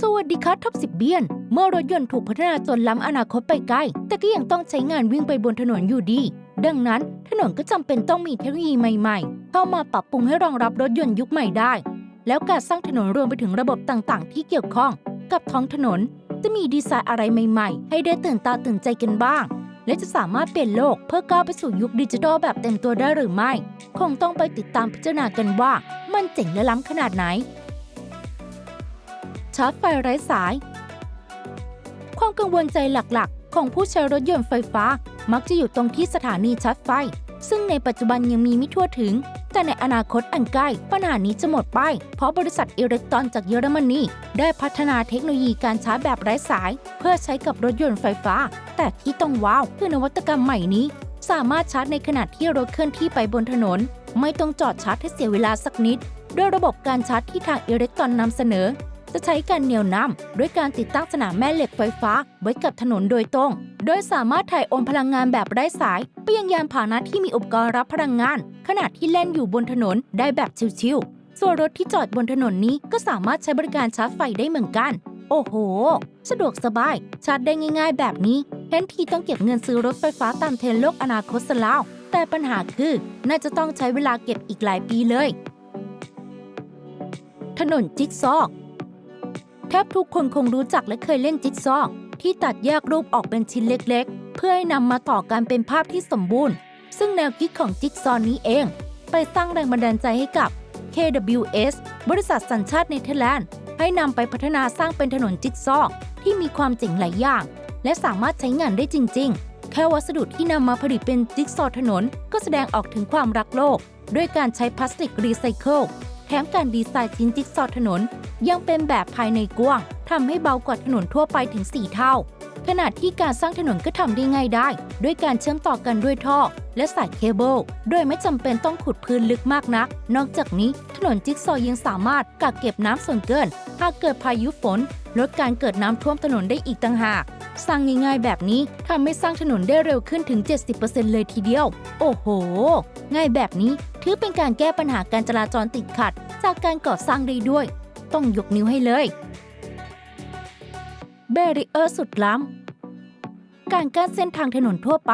สวัสดีครับท็อปสิบเบียน เมื่อรถยนต์ถูกพัฒนาจนล้ำอนาคตไปไกล แต่ก็ยังต้องใช้งานวิ่งไปบนถนนอยู่ดี ดังนั้นถนนก็จำเป็นต้องมีเทคโนโลยีใหม่ๆ เข้ามาปรับปรุงให้รองรับรถยนต์ยุคใหม่ได้ แล้วการสร้างถนนรวมไปถึงระบบต่างๆ ที่เกี่ยวข้อง กับท้องถนน จะมีดีไซน์อะไรใหม่ๆ ให้ได้ตื่นตาตื่นใจกันบ้าง และจะสามารถเปลี่ยนโลกเพื่อก้าวไปสู่ยุคดิจิทัลแบบเต็มตัวได้หรือไม่ คงต้องไปติดตามพิจารณากันว่า มันเจ๋งและล้ำขนาดไหน ชาร์จไฟไร้สาย ความกังวลใจหลักๆ ของผู้ใช้รถยนต์ไฟฟ้า มักจะอยู่ตรงที่สถานีชาร์จไฟ ซึ่งในปัจจุบันยังมีไม่ทั่วถึง แต่ในอนาคตอันใกล้ปัญหานี้จะหมดไป เพราะบริษัทอิเล็กตรอนจากเยอรมนีได้พัฒนาเทคโนโลยีการชาร์จแบบไร้สาย เพื่อใช้กับรถยนต์ไฟฟ้า แต่ที่ต้องว้าวคือนวัตกรรมใหม่นี้ สามารถชาร์จในขณะที่รถเคลื่อนที่ไปบนถนน ไม่ต้องจอดชาร์จให้เสียเวลาสักนิดด้วยระบบการชาร์จที่ทางอิเล็กตรอนนำเสนอ จะใช้การเหนี่ยวนำด้วยการติดตั้งสนามแม่เหล็กไฟฟ้า ไว้กับถนนโดยตรง โดยสามารถถ่ายโอนพลังงานแบบไร้สายไปยังยานพาหนะที่มีอุปกรณ์รับพลังงาน ขณะที่เล่นอยู่บนถนนได้แบบชิวๆส่วนรถที่จอดบนถนนนี้ก็สามารถใช้บริการชาร์จไฟได้เหมือนกัน โอ้โห สะดวกสบาย ชาร์จได้ง่าย ๆ แบบนี้แทนทีต้องเก็บเงินซื้อรถไฟฟ้าตามเทรนโลกอนาคตซะแล้วแต่ปัญหาคือน่าจะต้องใช้เวลาเก็บอีกหลายปีเลย ถนนจิ๊กซอว์ แทบทุกคนคงรู้จักและเคยเล่นจิ๊กซอว์ที่ตัดแยกรูปออกเป็นชิ้นเล็กๆ เพื่อให้นำมาต่อกันเป็นภาพที่สมบูรณ์ ซึ่งแนวคิดของจิ๊กซอว์นี้เอง ไปสร้างแรงบันดาลใจให้กับ KWS บริษัทสัญชาติเนเธอร์แลนด์ ให้นำไปพัฒนาสร้างเป็นถนนจิ๊กซอว์ที่มีความเจ๋งหลายอย่าง และสามารถใช้งานได้จริง ๆ แค่วัสดุที่นำมาผลิตเป็นจิ๊กซอว์ถนน ก็แสดงออกถึงความรักโลก ด้วยการใช้พลาสติกรีไซเคิล แถมการดีไซน์ชิ้นจิ๊กซอว์ถนน ยังเป็นแบบภายในกว้างทำให้เบากว่าถนนทั่วไปถึง 4 เท่า ขณะที่การสร้างถนนก็ทำได้ง่ายได้ ด้วยการเชื่อมต่อกันด้วยท่อ และสายเคเบิลโดยไม่จำเป็นต้องขุดพื้นลึกมากนัก นอกจากนี้ถนนจิ๊กซอว์ยังสามารถกักเก็บน้ำส่วนเกิน หากเกิดพายุฝน ลดการเกิดน้ำท่วมถนนได้อีกต่างหากสร้างง่ายๆแบบนี้ทำให้สร้างถนนได้เร็วขึ้นถึง 70%เลยทีเดียว โอ้โห ง่ายแบบนี้ ถือเป็นการแก้ปัญหาการจราจรติดขัด จากการก่อสร้างได้ด้วย ต้องยกนิ้วให้เลยเบรีเออร์สุดล้ำ การกั้นเส้นทางถนนทั่วไป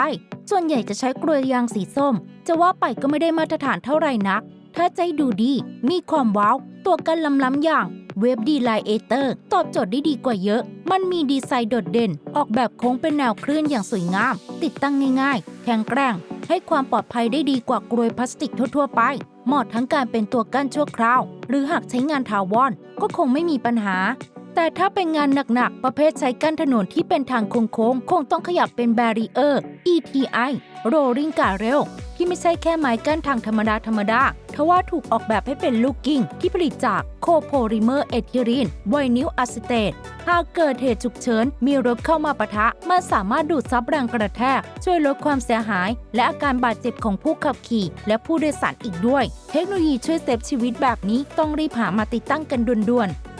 ส่วนใหญ่จะใช้กลวยยางสีส้ม จะว่าไปก็ไม่ได้มาตรฐานเท่าไหร่นัก ถ้าใจดูดี มีความว้าว ตัวกันล้ำๆอย่างเว็บดีไลเอเตอร์ตอบโจทย์ได้ดีกว่าเยอะ มันมีดีไซน์โดดเด่น ออกแบบโค้งเป็นแนวคลื่นอย่างสวยงาม ติดตั้งง่ายๆ แข็งแกร่ง ให้ความปลอดภัยได้ดีกว่ากรวยพลาสติกทั่วๆไป เหมาะทั้งการเป็นตัวกั้นชั่วคราว หรือหากใช้งานถาวรก็คงไม่มีปัญหา แต่ถ้าเป็นงานหนักๆ ประเภทใช้กั้นถนนที่เป็นทางโค้งๆ คงต้องขยับเป็น Barrier ETI Rolling Guardrail ที่ไม่ใช่แค่ไม้กั้นทางธรรมดาธรรมดาทว่าถูกออกแบบให้เป็นลูกกิ้ง ที่ผลิตจากโคโพลิเมอร์เอทิลีนไวนิลอะซิเตตหากเกิดเหตุฉุกเฉิน มีรถเข้ามาปะทะ มันสามารถดูดซับแรงกระแทก ช่วยลดความเสียหาย และอาการบาดเจ็บของผู้ขับขี่ และผู้โดยสารอีกด้วย เทคโนโลยีช่วยเซฟชีวิตแบบนี้ต้องรีบหามาติดตั้งกันด่วนๆ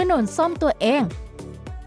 ถนนซ่อมตัวเอง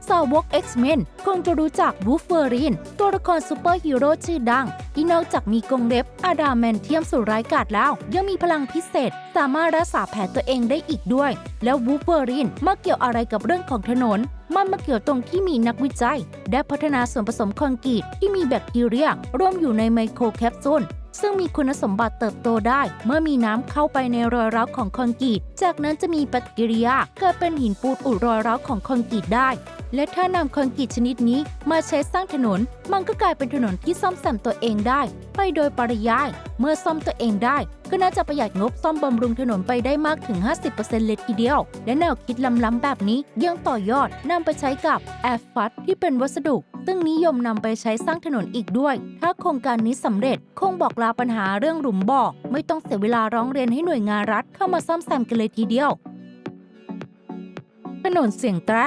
สาวก X-Men คงจะรู้จักวูฟเฟอรีนตัวละครซูเปอร์ฮีโร่ชื่อดัง ที่นอกจากมีกรงเล็บอาดามแมนเทียมสุดร้ายกาจแล้ว ยังมีพลังพิเศษ สามารถรักษาแผลตัวเองได้อีกด้วย แล้ววูฟเฟอรีนมาเกี่ยวอะไรกับเรื่องของถนน มันมาเกี่ยวตรงที่มีนักวิจัย ได้พัฒนาส่วนผสมคอนกรีตที่มีแบคทีเรียร่วมอยู่ในไมโครแคปซูล ซึ่งมีคุณสมบัติเติบโตได้ เมื่อมีน้ำเข้าไปในรอยร้าวของคอนกรีต จากนั้นจะมีปฏิกิริยาเกิดเป็นหินปูนอุดรอยร้าวของคอนกรีตได้ และถ้านำคอนกรีตชนิดนี้มาใช้สร้างถนน มันก็กลายเป็นถนนที่ซ่อมแซมตัวเองได้ ไปโดยปริยาย เมื่อซ่อมตัวเองได้ ก็น่าจะประหยัดงบซ่อมบำรุงถนนไปได้มากถึง 50%เลยทีเดียว และแนวคิดล้ำๆแบบนี้ยังต่อยอดนำไปใช้กับแอฟฟัตที่เป็นวัสดุ ซึ่งนิยมนำไปใช้สร้างถนนอีกด้วย ถ้าโครงการนี้สำเร็จ คงบอกลาปัญหาเรื่องหลุมบ่อไม่ต้องเสียเวลาร้องเรียนให้หน่วยงานรัฐเข้ามาซ่อมแซมกันเลยทีเดียว ถนนเสียงแตร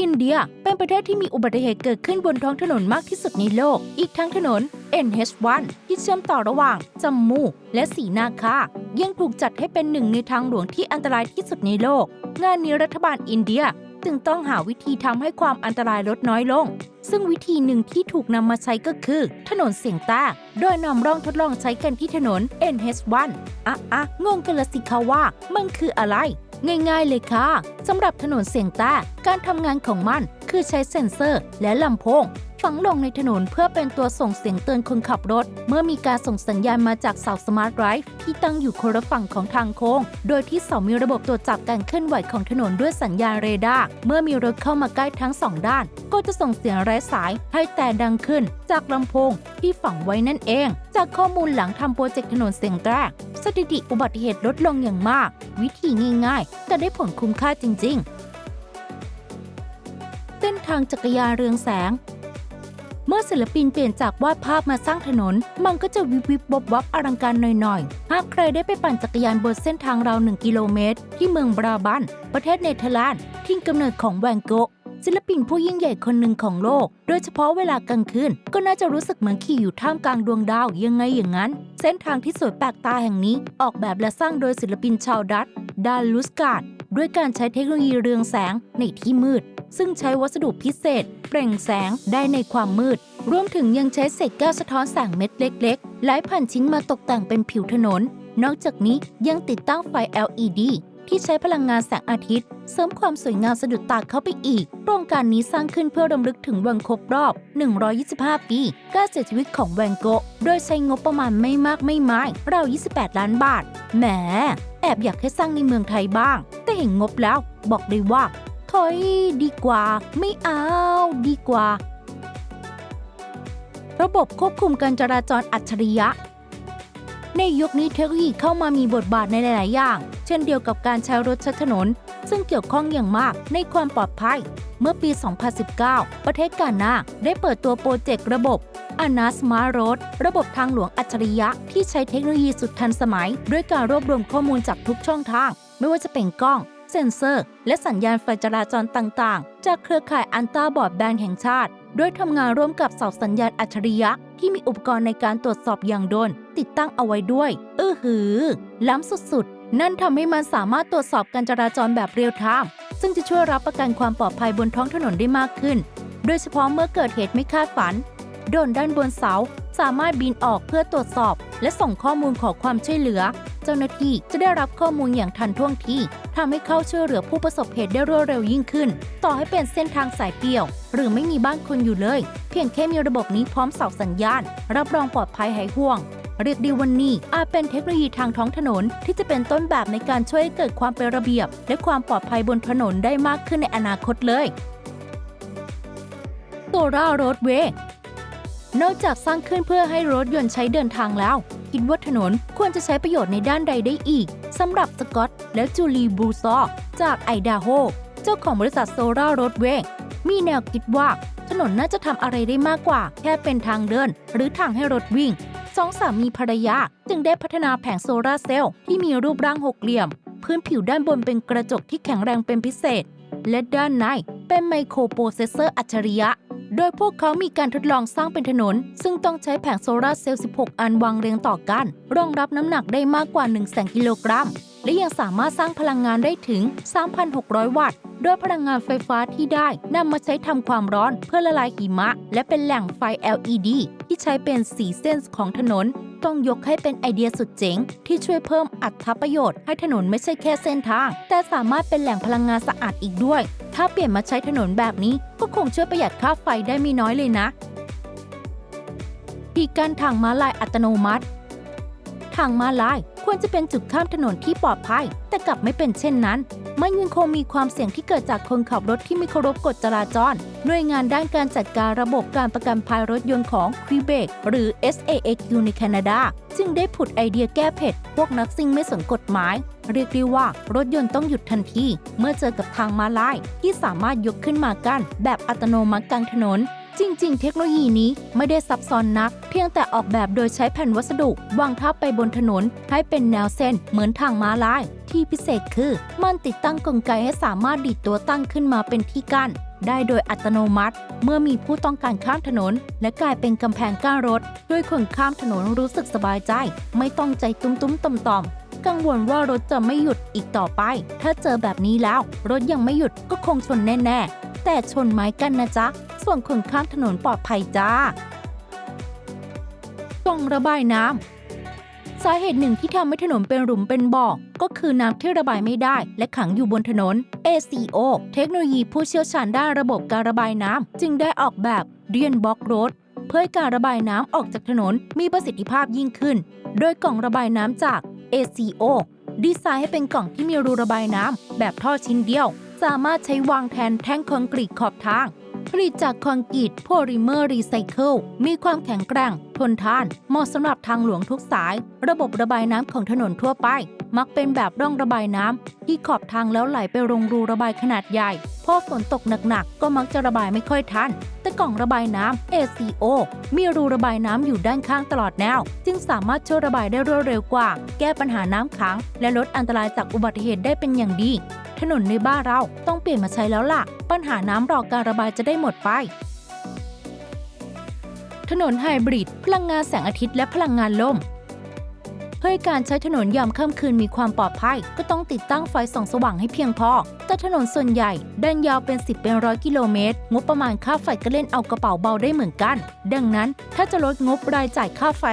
อินเดียเป็นประเทศที่มีอุบัติเหตุเกิดขึ้นบนท้องถนนมากที่สุดในโลก อีกทั้งถนน NH1 ที่เชื่อมต่อระหว่างจัมมูและสีนาคายังถูกจัดให้เป็นหนึ่งในทางหลวงที่อันตรายที่สุดในโลก งานนี้รัฐบาลอินเดีย จึงต้องหาวิธีทำให้ความอันตรายลดน้อยลง ซึ่งวิธีหนึ่งที่ถูกนำมาใช้ก็คือ ถนนเสียงต้โดยนำร่องทดลองใช้กันที่ถนน NH1 อะอะงงกันละสิคะว่า มันคืออะไร ง่ายๆเลยค่ะสำหรับถนนเสียงต้การทำงานของมันคือใช้เซ็นเซอร์และลำโพง ฝังลงในถนนเพื่อเป็นตัวส่งเสียงเตือนคนขับรถ เมื่อมีการส่งสัญญาณมาจากเสาสมาร์ทไรฟ์ที่ตั้งอยู่คนละฝั่งของทางโค้ง โดยที่เสามีระบบตรวจจับการเคลื่อนไหวของถนนด้วยสัญญาณเรดาร์ เมื่อมีรถเข้ามาใกล้ทั้งสองด้าน ก็จะส่งเสียงไร้สายให้แต่ดังขึ้น จากลำโพงที่ฝังไว้นั่นเอง จากข้อมูลหลังทำโปรเจกต์ถนนเสียงแตรกสถิติอุบัติเหตุลดลงอย่างมาก วิธีง่ายๆ แต่ได้ผลคุ้มค่าจริง ๆ เส้นทางจักรยานเรืองแสง มื่อศิลปินเปลี่ยนจากวาดภาพมาสร้างถนน มันก็จะวิบวิบวับวับอลังการหน่อยๆ หากใครได้ไปปั่นจักรยานบนเส้นทางราวหนึ่งกิโลเมตร ที่เมืองบราบัน ประเทศเนเธอร์แลนด์ที่กำเนิดของแวนโกะศิลปินผู้ยิ่งใหญ่คนหนึ่งของโลก โดยเฉพาะเวลากลางคืนก็น่าจะรู้สึกเหมือนขี่อยู่ท่ามกลางดวงดาวยังไงอย่างนั้น เส้นทางที่สวยแปลกตาแห่งนี้ ออกแบบและสร้างโดยศิลปินชาวดัตช์ดาลุสการ์ดด้วยการใช้เทคโนโลยีเรืองแสงในที่มืด ซึ่งใช้วัสดุพิเศษ เปล่งแสงได้ในความมืด รวมถึงยังใช้เศษแก้วสะท้อนแสงเม็ดเล็กๆ หลายพันชิ้นมาตกแต่งเป็นผิวถนน นอกจากนี้ยังติดตั้งไฟ LED ที่ใช้พลังงานแสงอาทิตย์ เสริมความสวยงามสะดุดตาเข้าไปอีก โครงการนี้สร้างขึ้นเพื่อรำลึกถึงวันครบรอบ 125 ปีการเสียชีวิตของแวนโกะโดยใช้งบประมาณไม่มากไม่มายราว28 ล้านบาท แหม แอบอยากให้สร้างในเมืองไทยบ้าง แต่เห็นงบแล้ว บอกเลยว่า ถอยดีกว่า ไม่เอาดีกว่า ระบบควบคุมการจราจรอัจฉริยะ ในยุคนี้เทคโนโลยีเข้ามามีบทบาทในหลาย ๆ อย่าง เช่นเดียวกับการใช้รถใช้ถนน ซึ่งเกี่ยวข้องอย่างมากในความปลอดภัย เมื่อปี 2019 ประเทศกานาได้เปิดตัวโปรเจกต์ระบบ a n a Smart Road ระบบทางหลวงอัจฉริยะ ที่ใช้เทคโนโลยีสุดทันสมัย ด้วยการรวบรวมข้อมูลจากทุกช่องทาง ไม่ว่าจะเป็นกล้อง เซ็นเซอร์ และสัญญาณไฟจราจรต่างๆ จากเครือข่ายอันตาบอร์ดแบนแห่งชาติ โดยทำงานร่วมกับเสาสัญญาณอัจฉริยะ ที่มีอุปกรณ์ในการตรวจสอบอย่างโดน ติดตั้งเอาไว้ด้วยอือหือ ล้ำสุดๆ นั่นทำให้มันสามารถตรวจสอบการจราจรแบบเรียลไทม์ซึ่งจะช่วยรับประกันความปลอดภัยบนท้องถนนได้มากขึ้น โดยเฉพาะเมื่อเกิดเหตุไม่คาดฝัน โดนด้านบนเสาสามารถบินออกเพื่อตรวจสอบ และส่งข้อมูลขอความช่วยเหลือ เจ้าหน้าที่จะได้รับข้อมูลอย่างทันท่วงทีทำให้เข้าช่วยเหลือผู้ประสบเหตุได้รวดเร็วยิ่งขึ้น ต่อให้เป็นเส้นทางสายเปี่ยว หรือไม่มีบ้านคนอยู่เลย เพียงแค่มีระบบนี้พร้อมเสาสัญญาณ รับรองปลอดภัยหายห่วงเรียกไดีวันนี้อาจเป็นเทคโนโลยีทางท้องถนน ที่จะเป็นต้นแบบในการช่วยให้เกิดความเป็นระเบียบ และความปลอดภัยบนถนนได้มากขึ้นในอนาคตเลยโซรารดเวนอกจากสร้างขึ้นเพื่อให้รถยนต์ใช้เดินทางแล้ว คิดว่าถนนควรจะใช้ประโยชน์ในด้านใดได้อีกสำหรับสกอตและจูลีบูซอจากไอดาโฮเจ้าของบริษัทโซลาร์รถเวย์มีแนวคิดว่าถนนน่าจะทำอะไรได้มากกว่า แค่เป็นทางเดิน หรือทางให้รถวิ่งสองสามีภรรยา จึงได้พัฒนาแผงโซลาร์เซลล์ที่มีรูปร่างหกเหลี่ยม พื้นผิวด้านบนเป็นกระจกที่แข็งแรงเป็นพิเศษ และด้านในเป็นไมโครโปรเซสเซอร์อัจฉริยะ โดยพวกเขามีการทดลองสร้างเป็นถนน ซึ่งต้องใช้แผงโซลาร์เซลล์ 16 อันวางเรียงต่อกัน รองรับน้ำหนักได้มากกว่า 1 0 0 0 0กิโลกรัม และยังสามารถสร้างพลังงานได้ถึง 3,600 วัตต์โดยพลังงานไฟฟ้าที่ได้นำมาใช้ทำความร้อนเพื่อละลายหิมะ และเป็นแหล่งไฟ LED ที่ใช้เป็นสีเส้นของถนน ต้องยกให้เป็นไอเดียสุดเจ๋ง ที่ช่วยเพิ่มอัตราประโยชน์ให้ถนนไม่ใช่แค่เส้นทาง แต่สามารถเป็นแหล่งพลังงานสะอาดอีกด้วย ถ้าเปลี่ยนมาใช้ถนนแบบนี้ ก็คงช่วยประหยัดค่าไฟได้ไม่น้อยเลยนะที่กั้นทางม้าลายอัตโนมัติ ทางม้าลาย ควรจะเป็นจุดข้ามถนนที่ปลอดภัย แต่กลับไม่เป็นเช่นนั้น มันยังคงมีความเสี่ยงที่เกิดจากคนขับรถที่ไม่เคารพกฎจราจร หน่วยงานด้านการจัดการระบบการประกันภัยรถยนต์ของ Quebec หรือ SAAQ ในแคนาดา จึงได้ผุดไอเดียแก้เผ็ด พวกนักซิ่งไม่สนกฎหมาย เรียกได้ว่ารถยนต์ต้องหยุดทันที เมื่อเจอกับทางม้าลายที่สามารถยกขึ้นมากั้นแบบอัตโนมัติกลางถนน จริง ๆ เทคโนโลยีนี้ไม่ได้ซับซ้อนนัก เพียงแต่ออกแบบโดยใช้แผ่นวัสดุ วางทับไปบนถนน ให้เป็นแนวเส้นเหมือนทางม้าลาย ที่พิเศษคือ มันติดตั้งกลไกให้สามารถดีดตัวตั้งขึ้นมาเป็นที่กั้น ได้โดยอัตโนมัติ เมื่อมีผู้ต้องการข้ามถนน และกลายเป็นกำแพงกั้นรถ ด้วยคนข้ามถนนรู้สึกสบายใจ ไม่ต้องใจตุ้มๆต่อมๆกังวลว่ารถจะไม่หยุดอีกต่อไป ถ้าเจอแบบนี้แล้ว รถยังไม่หยุดก็คงชนแน่ๆ แต่ชนไม้กันนะจ๊ะ ส่วนคนข้ามถนนปลอดภัยจ้ากล่งระบายน้ำสาเหตุหนึ่งที่ทำให้ถนนเป็นหลุมเป็นบ่อ ก็คือน้ำที่ระบายไม่ได้ และขังอยู่บนถนน ACO เทคโนโลยีผู้เชี่ยวชาญด้านระบบการระบายน้ำจึงได้ออกแบบเรียนบล็อกโรดเพื่อการระบายน้ำออกจากถนนมีประสิทธิภาพยิ่งขึ้น โดยกล่องระบายน้ำจาก ACO ดีไซน์ให้เป็นกล่องที่มีรูระบายน้ำแบบท่อชิ้นเดียว สามารถใช้วางแทนแท่งคอนกรีตขอบทาง ผลิตจากคอนกรีตโพลิเมอร์รีไซเคิลมีความแข็งแกร่ง ทนทาน เหมาะสำหรับทางหลวงทุกสาย ระบบระบายน้ำของถนนทั่วไป มักเป็นแบบร่องระบายน้ำที่ขอบทางแล้วไหลไปลงรูระบายขนาดใหญ่พอฝนตกหนักๆ ก็มักจะระบายไม่ค่อยทัน แต่กล่องระบายน้ำ ACO มีรูระบายน้ำอยู่ด้านข้างตลอดแนว จึงสามารถช่วยระบายได้รวดเร็วกว่า แก้ปัญหาน้ำขัง และลดอันตรายจากอุบัติเหตุได้เป็นอย่างดี ถนนในบ้านเราต้องเปลี่ยนมาใช้แล้วล่ะ ปัญหาน้ำรอการระบายจะได้หมดไป ถนนไฮบริด พลังงานแสงอาทิตย์และพลังงานลมเพื่อการใช้ถนนยามค่ำคืนมีความปลอดภัย ก็ต้องติดตั้งไฟส่องสว่างให้เพียงพอ แต่ถนนส่วนใหญ่ดินยาวเป็น 10 เป็นร้อยกิโลเมตร งบประมาณค่าไฟก็เล่นเอากระเป๋าเบาได้เหมือนกัน ดังนั้นถ้าจะลดงบรายจ่ายค่าไฟ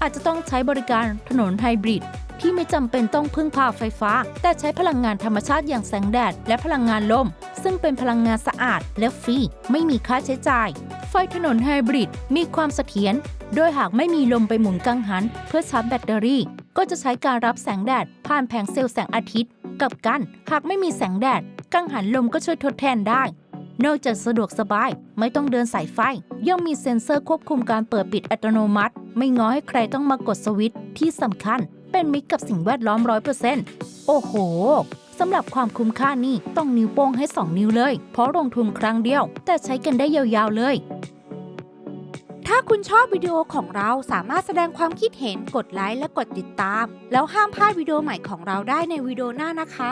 อาจจะต้องใช้บริการถนนไฮบริด ที่ไม่จำเป็นต้องพึ่งพาไฟฟ้า แต่ใช้พลังงานธรรมชาติอย่างแสงแดด และพลังงานลม ซึ่งเป็นพลังงานสะอาดและฟรี ไม่มีค่าใช้จ่าย ไฟถนนไฮบริดมีความเสถียรโดยหากไม่มีลมไปหมุนกังหัน เพื่อชาร์จแบตเตอรี่ ก็จะใช้การรับแสงแดด ผ่านแผงเซลล์แสงอาทิตย์ กับกัน หากไม่มีแสงแดด กังหันลมก็ช่วยทดแทนได้ นอกจากสะดวกสบายไม่ต้องเดินสายไฟ ยังมีเซ็นเซอร์ควบคุมการเปิดปิดอัตโนมัติ ไม่ง้อให้ใครต้องมากดสวิตช์ที่สำคัญ เป็นมิตรกับสิ่งแวดล้อมร้อยเปอร์เซ็นต์โอ้โหสำหรับความคุ้มค่านี่ต้องนิ้วโป้งให้ 2 นิ้วเลย เพราะลงทุนครั้งเดียว แต่ใช้กันได้ยาวๆเลย ถ้าคุณชอบวิดีโอของเราสามารถแสดงความคิดเห็นกดไลค์และกดติดตาม แล้วห้ามพลาดวิดีโอใหม่ของเราได้ในวิดีโอหน้านะคะ